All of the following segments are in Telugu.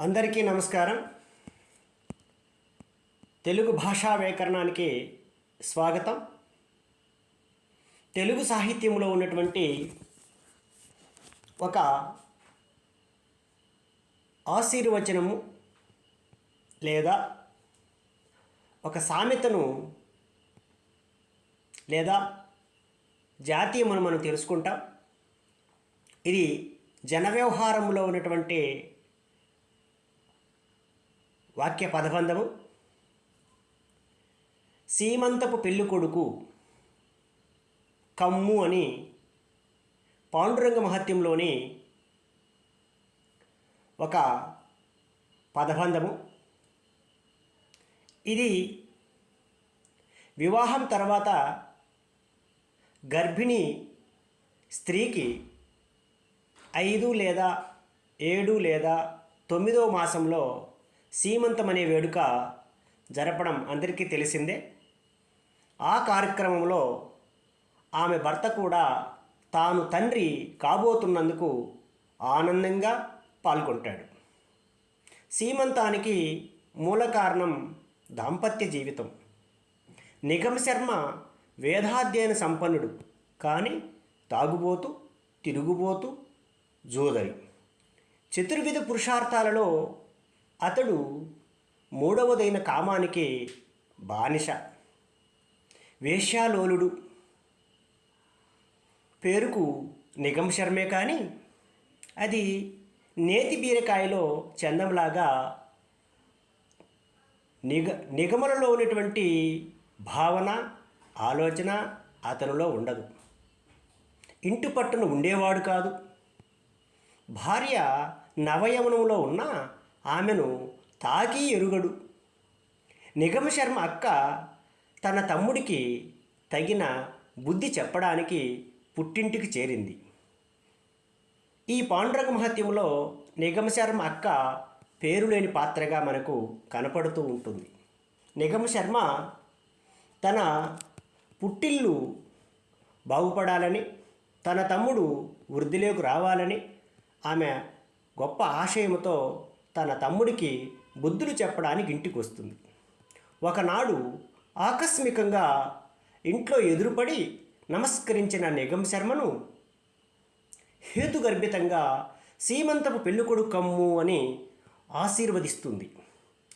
అందరికీ నమస్కారం. తెలుగు భాషా వ్యాకరణానికి స్వాగతం. తెలుగు సాహిత్యంలో ఉన్నటువంటి ఒక ఆశీర్వచనము లేదా ఒక సామెతను లేదా జాతీయమును మనం తెలుసుకుంటాం. ఇది జన వ్యవహారంలో ఉన్నటువంటి వాక్య పదబంధము. సీమంతపు పెళ్ళి కొడుకు కమ్ము అని పాండురంగ మహత్యంలోని ఒక పదబంధము. ఇది వివాహం తర్వాత గర్భిణీ స్త్రీకి ఐదు లేదా ఏడు లేదా తొమ్మిదో మాసంలో సీమంతం అనే వేడుక జరపడం అందరికీ తెలిసిందే. ఆ కార్యక్రమంలో ఆమె భర్త కూడా తాను తండ్రి కాబోతున్నందుకు ఆనందంగా పాల్గొంటాడు. సీమంతానికి మూల కారణం దాంపత్య జీవితం. నిగమ శర్మ వేదాధ్యయన సంపన్నుడు కానీ తాగుబోతు తిరుగుబోతు జోదరి. చతుర్విధ పురుషార్థాలలో అతడు మూడవదైన కామానికి బానిస వేశ్యాలోలుడు. పేరుకు నిగమ శర్మే కానీ అది నేతి బీరకాయలో చందంలాగా నిగ నిగమలలో ఉన్నటువంటి భావన ఆలోచన అతనిలో ఉండదు. ఇంటి పట్టున ఉండేవాడు కాదు. భార్య నవయవనంలో ఉన్న ఆమెను తాకి ఎరుగడు. నిగమ శర్మ అక్క తన తమ్ముడికి తగిన బుద్ధి చెప్పడానికి పుట్టింటికి చేరింది. ఈ పాండురంగ మహత్యంలో నిగమ శర్మ అక్క పేరు లేని పాత్రగా మనకు కనపడుతూ ఉంటుంది. నిగమ శర్మ తన పుట్టిల్లు బాగుపడాలని తన తమ్ముడు వృద్ధిలోకి రావాలని ఆమె గొప్ప ఆశయంతో తన తమ్ముడికి బుద్ధులు చెప్పడానికి ఇంటికి వస్తుంది ఒకనాడు ఆకస్మికంగా ఇంట్లో ఎదురుపడి నమస్కరించిన నిగం శర్మను హేతుగర్భితంగా సీమంతపు పెళ్ళికొడు కమ్ము అని ఆశీర్వదిస్తుంది.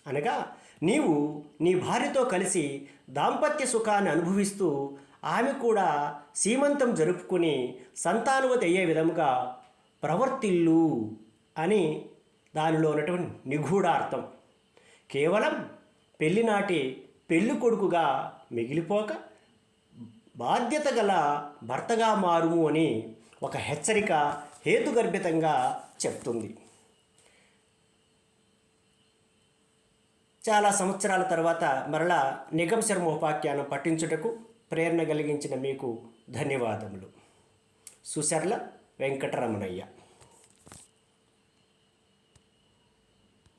అనగా నీవు నీ భార్యతో కలిసి దాంపత్య సుఖాన్ని అనుభవిస్తూ ఆమె కూడా సీమంతం జరుపుకుని సంతానవతి అయ్యే విధముగా ప్రవర్తిల్లు అని దానిలో ఉన్నటువంటి నిగూఢార్థం. కేవలం పెళ్ళినాటి పెళ్ళి కొడుకుగా మిగిలిపోక బాధ్యత గల భర్తగా మారుము అని ఒక హెచ్చరిక హేతుగర్భితంగా చెప్తుంది. చాలా సంవత్సరాల తర్వాత మరలా నిగం శర్మ ఉపాఖ్యానం పఠించుటకు ప్రేరణ కలిగించిన మీకు ధన్యవాదములు. సుశర్ల వెంకటరమణయ్య.